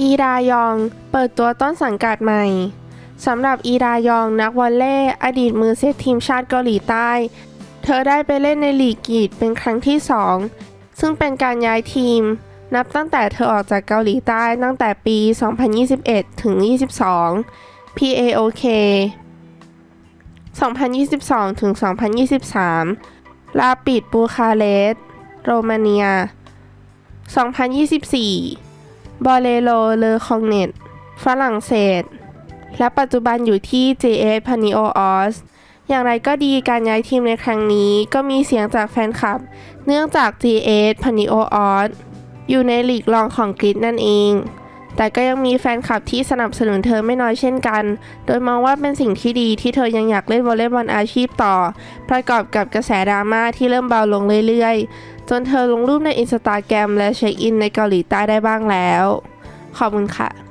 อีดายอง เปิดตัวต้นสังกัดใหม่สำหรับอีดายองนักวอลเลย์อดีตมือเซตทีมชาติเกาหลีใต้ เธอได้ไปเล่นในลีกกีดเป็นครั้งที่ 2 ซึ่งเป็นการย้ายทีม นับตั้งแต่เธอออกจากเกาหลีใต้ตั้งแต่ปี 2021 ถึง 22 PAOK 2022 ถึง 2023 ลาปิดบูคาเรสต์โรมาเนีย 2024 บอเลโลเลอคองเนตฝรั่งเศส และปัจจุบันอยู่ที่ JS p a n i o o s อย่างไรก็ดีการย้ายทีมในครั้งนี้ก็มีเสียงจากแฟนคลับ เนื่องจาก GS p a n i o o s อยู่ในลีกรองของกรีซนั่นเอง แต่ก็ยังมีแฟนคลับที่สนับสนุนเธอไม่น้อยเช่นกัน โดยมองว่าเป็นสิ่งที่ดีที่เธอยังอยากเล่นวอลเลย์บอลอาชีพต่อ ประกอบกับกระแสดราม่าที่เริ่มเบาลงเรื่อยๆ จนเธอลงรูปในอินสตาแกรมและเช็คอินในเกาหลีใต้ได้บ้างแล้ว ขอบคุณค่ะ